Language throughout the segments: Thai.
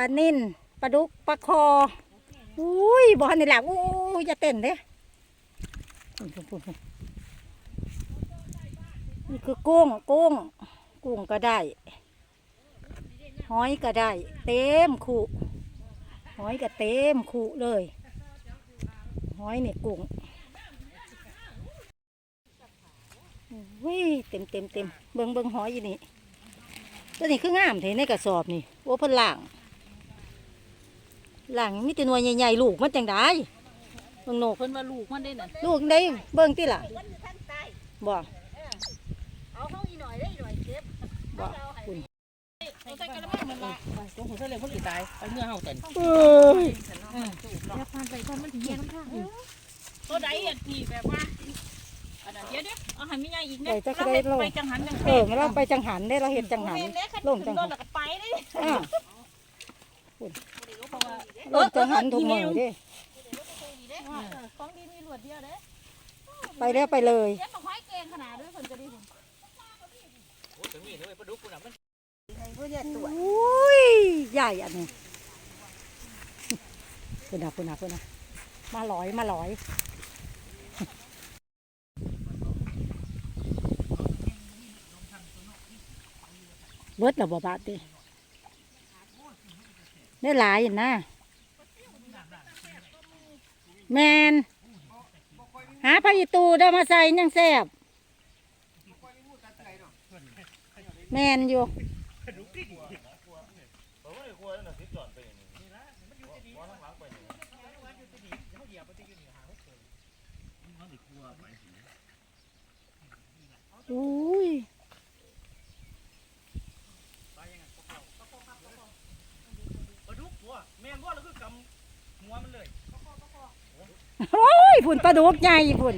ปลานิ่นปลาดุกปลาคออุ้ยบ่ทันนี่แหละอู้ยอย่าเต้นเด้นี่คือกุ้งกุ้งกุ้งก็ได้หอยก็ได้ เต็มขู่หอยก็เต็มขู่เลยหอยนี่กุ้งอุ้ยเต็มเต็มเต็มเบิ่งเบิ่งหอยอยู่นี่ตัวนี้คืองามเท่ในกระสอบนี่โอ้พล่า งล่างมีแต่หน่วยใหญ่ๆลูกมันจังได้เบิ่งโหนกเพิ่นว่าลูกมันได้น่ะลูกได้เบิ่งติล่ะบ่เอาห้องอีหน่อยได้อีหน่อยเก็บบ่คุณเอาใส่กระมังมันละตรงหัวทะเลเพิ่นสิตายไปเมื่อเฮาตันเอ้ยแล้วพานไปพานมันถึงแย่น้ำข้างตัวใดอะที่แบบว่าอันนั้นเดี๋ยวเดี๋ยวเอาให้มีใหญ่อีกนะไปจังหันจังเออมาเราไปจังหันได้เราเห็ดจังหันลงจังหันแล้วก็ไปได้อ้าวเพ ราะว่าลงจังหันทุกมือเด้ของดีมีหลวดเดียวเด้ไปแล้วไปเลยเจ็บมาควายเกงขนาดด้วยเพิ่นจะดีอุ้ยใหญ่อันนี้คุณนะคุณนะคุณนะมาลอยมาลอยเบิดระบบบาดดิ ได้หลายอยู่นะแมนหาพายิตูได้มาใส่ยังแซ่บแมนอยู่อุ้ย ปลาดุกตัวแม่นว่าเราคือกำหัวมันเลยโอ้ยฝุ่นปลาดุกใหญ่ฝุ่น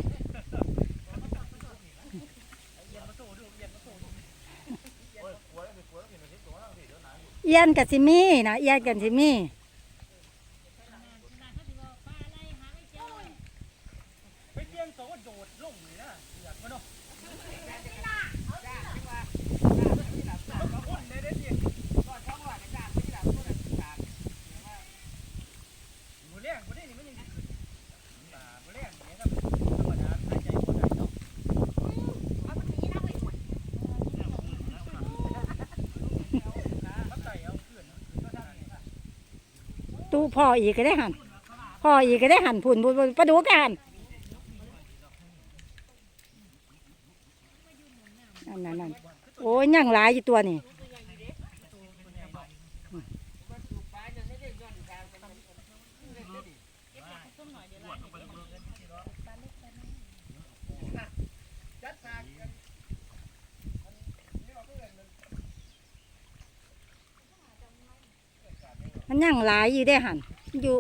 เอียนกับซิมี่นะเอียนกับซิมี่ ไปเจียงโตโดดลงเลยนะอยากมาเนาะหมูเลี้ยงบ่ได้นี่มันยังอ่าหมูเลี้ยงนี่ครับธรรมดาหายใจบ่ได้เนาะมันไต่เอาขึ้นเนาะก็ไดู้พ่ออีกก็ได้หันพ่ออีกก็ได้หันฝุ่นผุนฝุ่นปลาดูกันนั่นนั่นโอ้ยยังหลายอยู่ตัวนี่ มันยังหลายอยู่ได้หันอยู่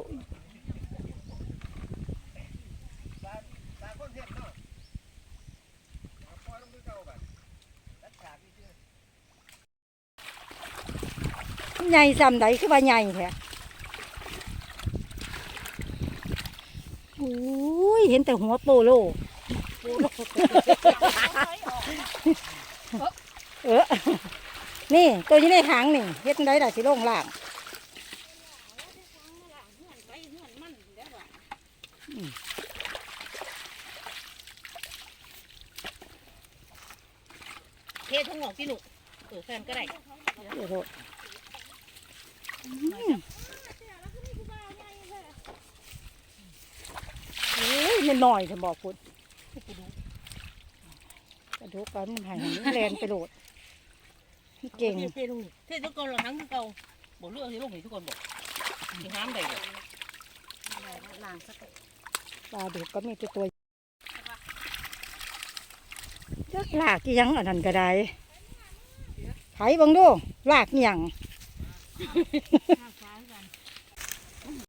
ตาคนเฮ็ดเนาะเอาปล่อยลงคือเก่าบัดรัดฉากนี่คือใหญ่ซ้ำใดคือว่าใหญ่แท้โอ้ยเห็นแต่หัวโปโลเออ นี่ตัวอยู่ในถังนี่เฮ็ดได้ล่ะสิลงล่าง เททั้งหมดที่ลูกเออแฟนก็ได้เดี๋ยวโทษอืมโอ้ยมันหน่อยเถอะบอกคุณกระดูกกันมันหายแลนไปโหลดเก่งเทลงเททุกคนเราทั้งทุกเก่าบอกเรื่องที่ลูกนี่ทุกคนบอกที่ห้ามได้เลย ปลาดุกก็มีตัวตัวเลือกลากยังอันนั้นก็ได้ไถบังดูลากยัง